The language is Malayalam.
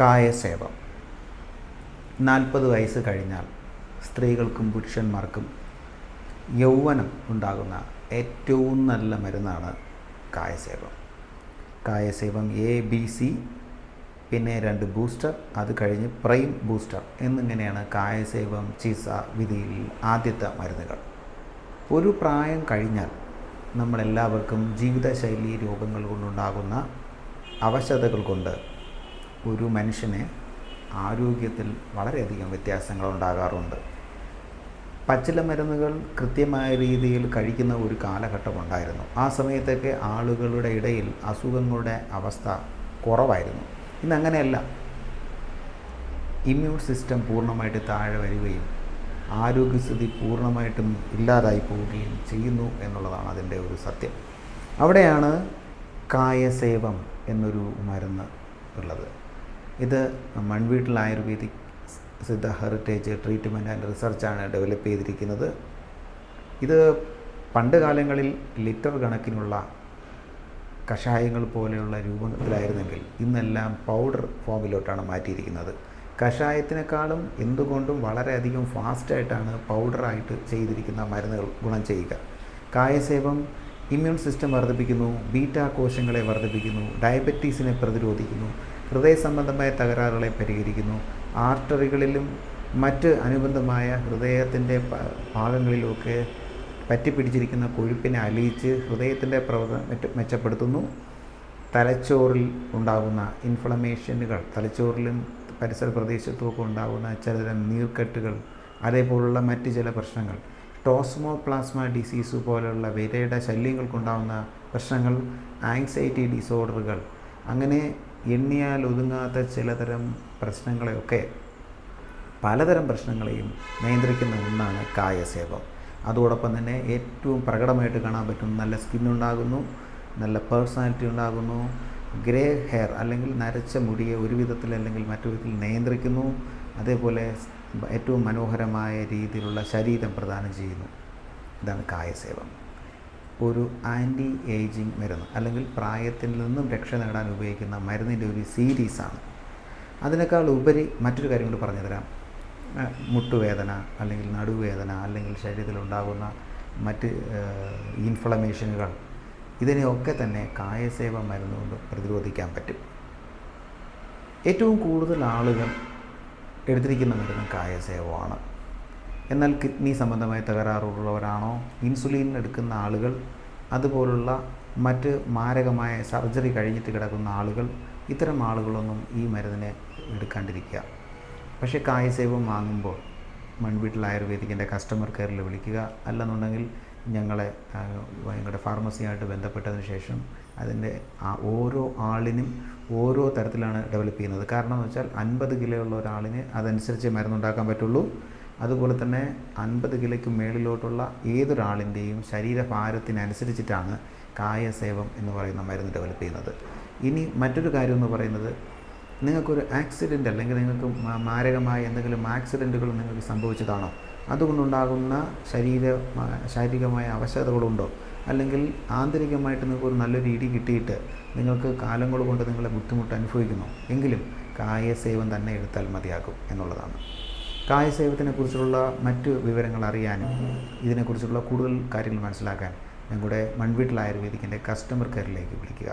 കായസേവം നാൽപ്പത് വയസ്സ് കഴിഞ്ഞാൽ സ്ത്രീകൾക്കും പുരുഷന്മാർക്കും യൗവനം ഉണ്ടാകുന്ന ഏറ്റവും നല്ല മരുന്നാണ് Kayasevam. Kayasevam A B C പിന്നെ രണ്ട് ബൂസ്റ്റർ അത് കഴിഞ്ഞ് പ്രൈം ബൂസ്റ്റർ എന്നിങ്ങനെയാണ് കായസേവം ചിസ വിധിയിൽ ആദ്യത്തെ മരുന്നുകൾ. ഒരു പ്രായം കഴിഞ്ഞാൽ നമ്മളെല്ലാവർക്കും ജീവിതശൈലി രോഗങ്ങൾ കൊണ്ടുണ്ടാകുന്ന അവശതകൾ കൊണ്ട് ഒരു മനുഷ്യന് ആരോഗ്യത്തിൽ വളരെയധികം വ്യത്യാസങ്ങൾ ഉണ്ടാകാറുണ്ട് പച്ചില മരുന്നുകൾ കൃത്യമായ രീതിയിൽ കഴിക്കുന്ന ഒരു കാലഘട്ടം ഉണ്ടായിരുന്നു ആ സമയത്തൊക്കെ ആളുകളുടെ ഇടയിൽ അസുഖങ്ങളുടെ അവസ്ഥ കുറവായിരുന്നു. ഇന്ന് അങ്ങനെയല്ല ഇമ്മ്യൂൺ സിസ്റ്റം പൂർണമായിട്ട് താഴെ വരികയും ആരോഗ്യസ്ഥിതി പൂർണമായിട്ടും ഇല്ലാതായി പോവുകയും ചെയ്യുന്നു എന്നുള്ളതാണ് അതിന്റെ ഒരു സത്യം. അവിടെയാണ് കായസേവം എന്നൊരു മരുന്ന് ഉള്ളത്. ഇത് മൺവീട്ടിൽ Ayurvedic Siddha heritage treatment and റിസർച്ചാണ് develop ചെയ്തിരിക്കുന്നത്. ഇത് പണ്ട് കാലങ്ങളിൽ ലിറ്റർ കണക്കിനുള്ള കഷായങ്ങൾ പോലെയുള്ള രൂപത്തിലായിരുന്നെങ്കിൽ ഇന്നെല്ലാം പൗഡർ ഫോമിലോട്ടാണ് മാറ്റിയിരിക്കുന്നത്. കഷായത്തിനേക്കാളും എന്തുകൊണ്ടും വളരെയധികം ഫാസ്റ്റായിട്ടാണ് പൗഡറായിട്ട് ചെയ്തിരിക്കുന്ന മരുന്നുകൾ ഗുണം ചെയ്യുക. കായസേവം ഇമ്മ്യൂൺ സിസ്റ്റം വർദ്ധിപ്പിക്കുന്നു ബീറ്റാ കോശങ്ങളെ വർദ്ധിപ്പിക്കുന്നു ഡയബറ്റീസിനെ പ്രതിരോധിക്കുന്നു ഹൃദയ സംബന്ധമായ തകരാറുകളെ പരിഹരിക്കുന്നു. ആർട്ടറികളിലും മറ്റ് അനുബന്ധമായ ഹൃദയത്തിന്റെ ഭാഗങ്ങളിലുമൊക്കെ പറ്റിപ്പിടിച്ചിരിക്കുന്ന കൊഴുപ്പിനെ അലിയിച്ച് ഹൃദയത്തിന്റെ പ്രവർത്തനം മെച്ച- മെച്ചപ്പെടുത്തുന്നു. തലച്ചോറിൽ ഉണ്ടാകുന്ന ഇൻഫ്ലമേഷനുകൾ തലച്ചോറിലും പരിസര പ്രദേശത്തുമൊക്കെ ഉണ്ടാകുന്ന ചിലതരം നീർക്കെട്ടുകൾ അതേപോലുള്ള മറ്റ് ചില പ്രശ്നങ്ങൾ. ടോസ്മോ പ്ലാസ്മ ഡിസീസ് പോലെയുള്ള വിരയുടെ ശല്യങ്ങൾക്കുണ്ടാകുന്ന പ്രശ്നങ്ങൾ ആങ്സൈറ്റി ഡിസോർഡറുകൾ. അങ്ങനെ എണ്ണിയാൽ ഒതുങ്ങാത്ത ചിലതരം പ്രശ്നങ്ങളെയൊക്കെ പലതരം പ്രശ്നങ്ങളെയും നിയന്ത്രിക്കുന്ന ഒന്നാണ് കായസേവം. അതോടൊപ്പം തന്നെ ഏറ്റവും പ്രകടമായിട്ട് കാണാൻ പറ്റും നല്ല സ്കിൻ ഉണ്ടാകുന്നു നല്ല പേഴ്സണാലിറ്റി ഉണ്ടാകുന്നു ഗ്രേ ഹെയർ അല്ലെങ്കിൽ നരച്ച മുടിയെ ഒരു വിധത്തിൽ അല്ലെങ്കിൽ മറ്റു വിധത്തിൽ നിയന്ത്രിക്കുന്നു അതേപോലെ ഏറ്റവും മനോഹരമായ രീതിയിലുള്ള ശരീരം പ്രദാനം ചെയ്യുന്നു. ഇതാണ് കായസേവം. ഒരു ആന്റി ഏജിങ് മരുന്ന് അല്ലെങ്കിൽ പ്രായത്തിൽ നിന്നും രക്ഷ നേടാൻ ഉപയോഗിക്കുന്ന മരുന്നിന്റെ ഒരു സീരീസാണ്. അതിനേക്കാൾ ഉപരി മറ്റൊരു കാര്യം കൂടി പറഞ്ഞുതരാം. മുട്ടുവേദന അല്ലെങ്കിൽ നടുവേദന അല്ലെങ്കിൽ ശരീരത്തിലുണ്ടാകുന്ന മറ്റ് ഇൻഫ്ലമേഷനുകൾ ഇതിനെയൊക്കെ തന്നെ കായസേവ മരുന്ന് കൊണ്ട് പ്രതിരോധിക്കാൻ പറ്റും. ഏറ്റവും കൂടുതൽ ആളുകൾ എടുത്തിരിക്കുന്ന മരുന്ന് കായസേവമാണ് എന്നാൽ കിഡ്നി സംബന്ധമായ തകരാറുള്ളവരാണോ? ഇൻസുലിൻ എടുക്കുന്ന ആളുകൾ അതുപോലുള്ള മറ്റ് മാരകമായ സർജറി കഴിഞ്ഞിട്ട് കിടക്കുന്ന ആളുകൾ ഇത്തരം ആളുകളൊന്നും ഈ മരുന്നിനെ എടുക്കാണ്ടിരിക്കുക. പക്ഷേ കായസേവം വാങ്ങുമ്പോൾ മൺവീട്ടിൽ ആയുർവേദിക്കിന്റെ കസ്റ്റമർ കെയറിൽ വിളിക്കുക. അല്ലെന്നുണ്ടെങ്കിൽ ഞങ്ങളെ ഞങ്ങളുടെ ഫാർമസിയായിട്ട് ബന്ധപ്പെട്ടതിന് ശേഷം അതിന്റെ ആ ഓരോ ആളിനും ഓരോ തരത്തിലാണ് ഡെവലപ്പ് ചെയ്യുന്നത്. കാരണം എന്ന് വെച്ചാൽ അൻപത് കിലോ ഉള്ള ഒരാളിന് അതനുസരിച്ച് മരുന്നുണ്ടാക്കാൻ പറ്റുള്ളൂ. അതുപോലെ തന്നെ അൻപത് കിലോയ്ക്ക് മേളിലോട്ടുള്ള ഏതൊരാളിന്റെയും ശരീരഭാരത്തിനനുസരിച്ചിട്ടാണ് കായസേവം എന്ന് പറയുന്ന മരുന്ന് ഡെവലപ്പ് ചെയ്യുന്നത്. ഇനി മറ്റൊരു കാര്യം എന്ന് പറയുന്നത് നിങ്ങൾക്കൊരു ആക്സിഡന്റ് അല്ലെങ്കിൽ നിങ്ങൾക്ക് മാരകമായ എന്തെങ്കിലും ആക്സിഡന്റുകൾ നിങ്ങൾക്ക് സംഭവിച്ചതാണോ? അതുകൊണ്ടുണ്ടാകുന്ന ശരീര ശാരീരികമായ അവശതകളുണ്ടോ? അല്ലെങ്കിൽ ആന്തരികമായിട്ട് നിങ്ങൾക്ക് ഒരു നല്ലൊരു ഇടി കിട്ടിയിട്ട് നിങ്ങൾക്ക് കാലങ്ങൾ കൊണ്ട് നിങ്ങളെ ബുദ്ധിമുട്ട് അനുഭവിക്കുന്നു? എങ്കിലും കായസേവം തന്നെ എടുത്താൽ മതിയാകും എന്നുള്ളതാണ്. കായസേവത്തിനെ കുറിച്ചുള്ള മറ്റ് വിവരങ്ങൾ അറിയാനും ഇതിനെക്കുറിച്ചുള്ള കൂടുതൽ കാര്യങ്ങൾ മനസ്സിലാക്കാൻ ഞങ്ങളുടെ മൺവീട്ടിൽ ആയുർവേദിക്കിന്റെ കസ്റ്റമർ കെയറിലേക്ക് വിളിക്കുക.